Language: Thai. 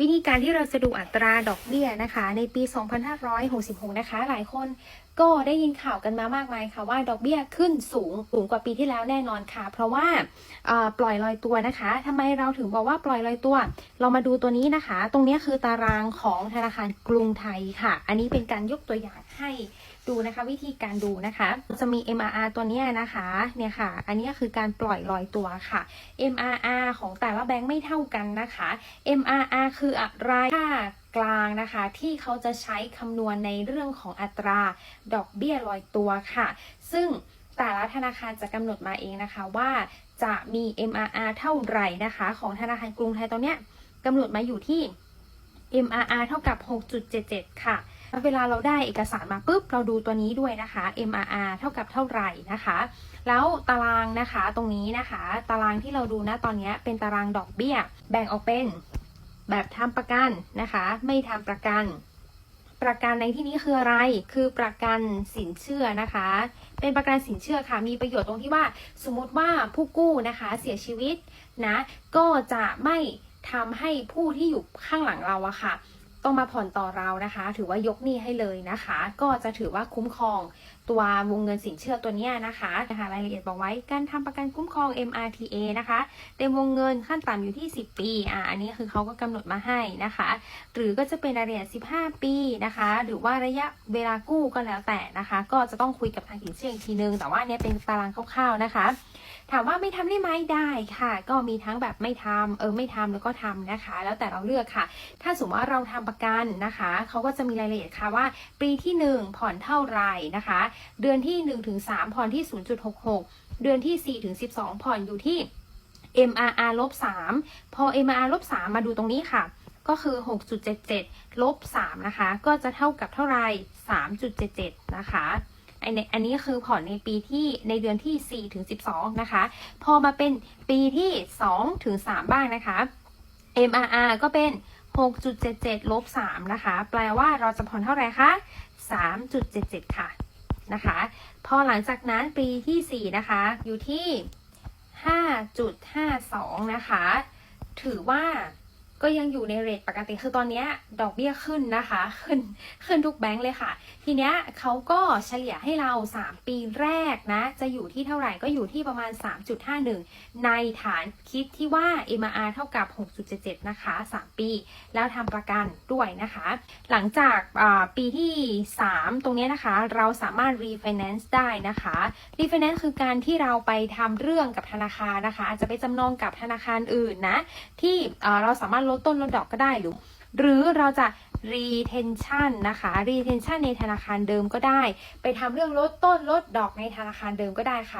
วิธีการที่เราจะดูอัตราดอกเบี้ยนะคะ ในปี 2566 นะคะ หลายคนก็ได้ยินข่าวกันมามากมายค่ะว่าดอกเบี้ยขึ้นสูงสูงกว่าปีที่แล้วแน่นอนค่ะ เพราะว่าปล่อยลอยตัวนะคะทำไมเราถึงบอกว่าปล่อยลอยตัว เรามาดูตัวนี้นะคะ ตรงนี้คือตารางของธนาคารกรุงไทยค่ะ อันนี้เป็นการยกตัวอย่างให้ดูนะคะวิธีการดูนะคะ จะมี MRR ตัวนี้นะคะเนี่ยค่ะ อันนี้คือการปล่อยลอยตัวค่ะ MRR ของแต่ละแบงค์ไม่เท่ากันนะคะ MRR คืออะไรค่า กลางนะคะ ที่เขาจะใช้คำนวณในเรื่องของอัตราดอกเบี้ยลอยตัวค่ะ ซึ่งแต่ละธนาคารจะกำหนดมาเองนะคะว่าจะมี MRR เท่าไหร่นะคะ ของธนาคารกรุงไทยตอนเนี้ยกำหนดมาอยู่ที่ MRR เท่ากับ 6.77 ค่ะ เวลาเราได้เอกสารมาปุ๊บ เราดูตัวนี้ด้วยนะคะ MRR เท่ากับเท่าไหร่นะคะ แล้วตารางนะคะตรงนี้นะคะ ตารางที่เราดูนะตอนนี้เป็นตารางดอกเบี้ย แบ่งออกเป็น แบบทำประกันนะคะ ไม่ทำประกัน ประกันในที่นี้คืออะไร คือประกันสินเชื่อนะคะ เป็นประกันสินเชื่อค่ะ มีประโยชน์ตรงที่ว่า สมมติว่าผู้กู้นะคะเสียชีวิตนะ ก็จะไม่ทำให้ผู้ที่อยู่ข้างหลังเราอะค่ะ ต้องมาผ่อนต่อเรานะคะ ถือว่ายกหนี้ให้เลยนะคะ ก็จะถือว่าคุ้มครองตัววงเงินสินเชื่อตัวนี้นะคะนะคะรายละเอียดบอกไว้การทำประกันคุ้มครอง MRTA นะคะ เต็มวงเงินขั้นต่ำอยู่ที่ 10 ปีอ่าอันนี้คือเขาก็กำหนดมาให้นะคะ หรือก็จะเป็นรายละเอียด 15 ปีนะคะ หรือว่าระยะเวลากู้ก็แล้วแต่นะคะ ก็จะต้องคุยกับทางสินเชื่ออีกทีนึง แต่ว่าเนี้ยเป็นตารางคร่าวๆนะคะ ถามว่าไม่ทำได้ไหมได้ค่ะ ก็มีทั้งแบบไม่ทำเออไม่ทำแล้วก็ทำนะคะ แล้วแต่เราเลือกค่ะ ถ้าสมมติว่าเราทำประกันนะคะเขาก็จะมีรายละเอียดค่ะว่า ปีที่ 1 ผ่อนเท่าไหร่นะคะ เดือนที่1ถึง3ผ่อนที่ 0.66 เดือนที่4ถึง12 ผ่อนอยู่ที่ MRR ลบ3พอ MRR ลบ3มาดูตรงนี้ค่ะ ก็คือ 6.77 ลบ3นะคะ ก็จะเท่ากับเท่าไหร่ 3.77 นะคะอันนี้อันนี้คือผ่อนในปีที่ในเดือนที่4ถึง12 นะคะ พอมาเป็นปีที่2ถึง3บ้างนะคะ MRR ก็เป็น 6.77ลบ3นะคะ แปลว่าเราจะผ่อนเท่าไหร่คะ 3.77 ค่ะ นะคะ พอหลังจากนั้นปีที่ 4 นะคะ อยู่ที่ 5.52 นะคะ ถือว่า ก็ยังอยู่ในเรทปกติคือตอนนี้ดอกเบี้ยขึ้นนะคะ ขึ้นขึ้นทุกแบงค์เลยค่ะ ทีเนี้ยเขาก็เฉลี่ยให้เรา 3 ปีแรกนะ จะอยู่ที่เท่าไหร่ก็อยู่ที่ประมาณ 3.51 ในฐานคิดที่ว่า MRR เท่ากับ 6.77 นะคะ 3 ปี แล้วทำประกันด้วยนะคะ หลังจากปีที่ 3 ตรงเนี้ยนะคะ เราสามารถ refinance ได้นะคะ refinance คือการที่เราไปทำเรื่องกับธนาคารนะคะ อาจจะไปจำนองกับธนาคารอื่นนะ ที่เราสามารถลดต้นลดดอกก็ได้หรือ หรือเราจะ retention นะคะ retention ในธนาคารเดิมก็ได้ ไปทำเรื่องลดต้นลดดอกในธนาคารเดิมก็ได้ค่ะ